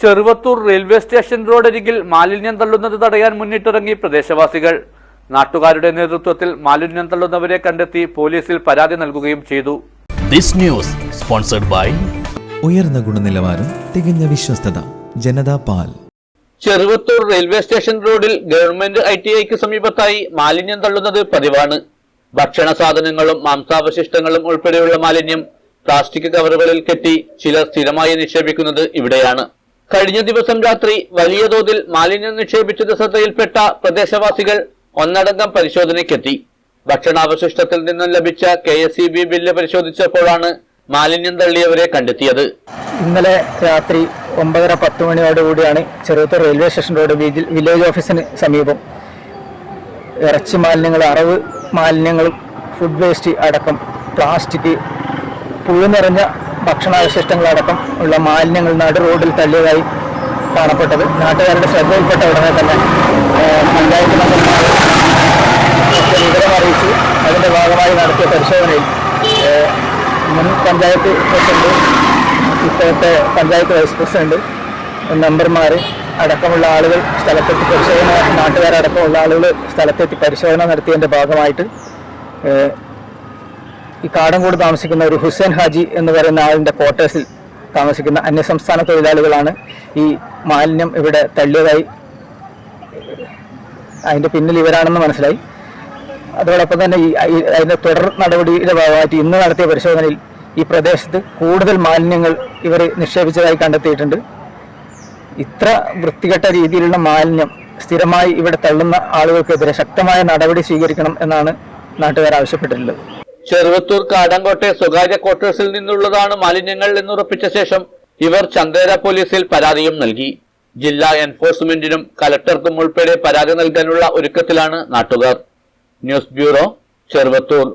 Cheruvathur railway station റോഡരികിൽ മാലിന്യം തള്ളുന്നത് തടയാൻ മുന്നിട്ടിറങ്ങി പ്രദേശവാസികൾ. നാട്ടുകാരുടെ നേതൃത്വത്തിൽ മാലിന്യം തള്ളുന്നവരെ കണ്ടെത്തി പോലീസിൽ പരാതി നൽകുകയും ചെയ്തു. This news sponsored by ഉയർന്ന ഗുണനിലവാരം തികഞ്ഞ വിശ്വസ്തത ജനതാ പാൽ. ചെറുവത്തൂർ റെയിൽവേ സ്റ്റേഷൻ റോഡിൽ ഗവൺമെന്റ് ഐ ടി ഐക്ക് സമീപത്തായി മാലിന്യം തള്ളുന്നത് പതിവാണ്. ഭക്ഷണ സാധനങ്ങളും മാംസാവശിഷ്ടങ്ങളും ഉൾപ്പെടെയുള്ള മാലിന്യം പ്ലാസ്റ്റിക് കവറുകളിൽ കെട്ടി ചിലർ സ്ഥിരമായി നിക്ഷേപിക്കുന്നത് ഇവിടെയാണ്. കഴിഞ്ഞ ദിവസം രാത്രി വലിയ തോതിൽ മാലിന്യം നിക്ഷേപിച്ചത് ശ്രദ്ധയിൽപ്പെട്ട പ്രദേശവാസികൾ ഒന്നടങ്കം പരിശോധനയ്ക്കെത്തി. ഭക്ഷണാവശിഷ്ടത്തിൽ നിന്നും ലഭിച്ച K S E B bill പരിശോധിച്ചപ്പോഴാണ് മാലിന്യം തള്ളിയവരെ കണ്ടെത്തിയത്. ഇന്നലെ രാത്രി ഒമ്പതര പത്ത് മണിയോടുകൂടിയാണ് ചെറുത്ത റെയിൽവേ സ്റ്റേഷൻ റോഡ് വില്ലേജ് ഓഫീസിന് സമീപം. ഇറച്ചി മാലിന്യങ്ങൾ അറവ് മാലിന്യങ്ങളും ഫുഡ് വേസ്റ്റ് അടക്കം പ്ലാസ്റ്റിക് പുഴു നിറഞ്ഞ ഭക്ഷണാവശിഷ്ടങ്ങളടക്കം ഉള്ള മാലിന്യങ്ങൾ നടു റോഡിൽ തള്ളിയതായി കാണപ്പെട്ടത്. നാട്ടുകാരുടെ ശ്രദ്ധയിൽപ്പെട്ട ഉടനെ തന്നെ പഞ്ചായത്ത് മന്ത്രിമാർ വിവരം അറിയിച്ചു. അതിന്റെ ഭാഗമായി നടത്തിയ പരിശോധനയിൽ മുൻ പഞ്ചായത്ത് പ്രസിഡന്റ് ഇപ്പോഴത്തെ പഞ്ചായത്ത് വൈസ് പ്രസിഡന്റ് മെമ്പർമാർ അടക്കമുള്ള ആളുകൾ സ്ഥലത്തെത്തി പരിശോധന നാട്ടുകാരടക്കമുള്ള ആളുകൾ സ്ഥലത്തെത്തി പരിശോധന നടത്തിയതിന്റെ ഭാഗമായിട്ട് ഈ കാടംകോട് താമസിക്കുന്ന ഒരു ഹുസൈൻ ഹാജി എന്ന് പറയുന്ന ആളിന്റെ ക്വാർട്ടേഴ്സിൽ താമസിക്കുന്ന അന്യസംസ്ഥാന തൊഴിലാളികളാണ് ഈ മാലിന്യം ഇവിടെ തള്ളിയതായി അതിന്റെ പിന്നിൽ ഇവരാണെന്ന് മനസ്സിലായി. അതോടൊപ്പം തന്നെ ഈ അതിന്റെ തുടർ നടപടിയുടെ ഭാഗമായിട്ട് ഇന്ന് നടത്തിയ പരിശോധനയിൽ ഈ പ്രദേശത്ത് കൂടുതൽ മാലിന്യങ്ങൾ ഇവർ നിക്ഷേപിച്ചതായി കണ്ടെത്തിയിട്ടുണ്ട്. ഇത്ര വൃത്തികെട്ട രീതിയിലുള്ള മാലിന്യം സ്ഥിരമായി ഇവിടെ തള്ളുന്ന ആളുകൾക്കെതിരെ ശക്തമായ നടപടി സ്വീകരിക്കണം എന്നാണ് നാട്ടുകാർ ആവശ്യപ്പെട്ടിട്ടുള്ളത്. ചെറുവത്തൂർ കാടങ്കോട്ടെ സ്വകാര്യ ക്വാർട്ടേഴ്സിൽ നിന്നുള്ളതാണ് മാലിന്യങ്ങൾ എന്നുറപ്പിച്ച ശേഷം ഇവർ ചന്ദേര പോലീസിൽ പരാതിയും നൽകി. ജില്ലാ എൻഫോഴ്സ്മെന്റിനും കലക്ടർക്കും ഉൾപ്പെടെ പരാതി നൽകാനുള്ള ഒരുക്കത്തിലാണ് നാട്ടുകാർ. News bureau Cheruvathur.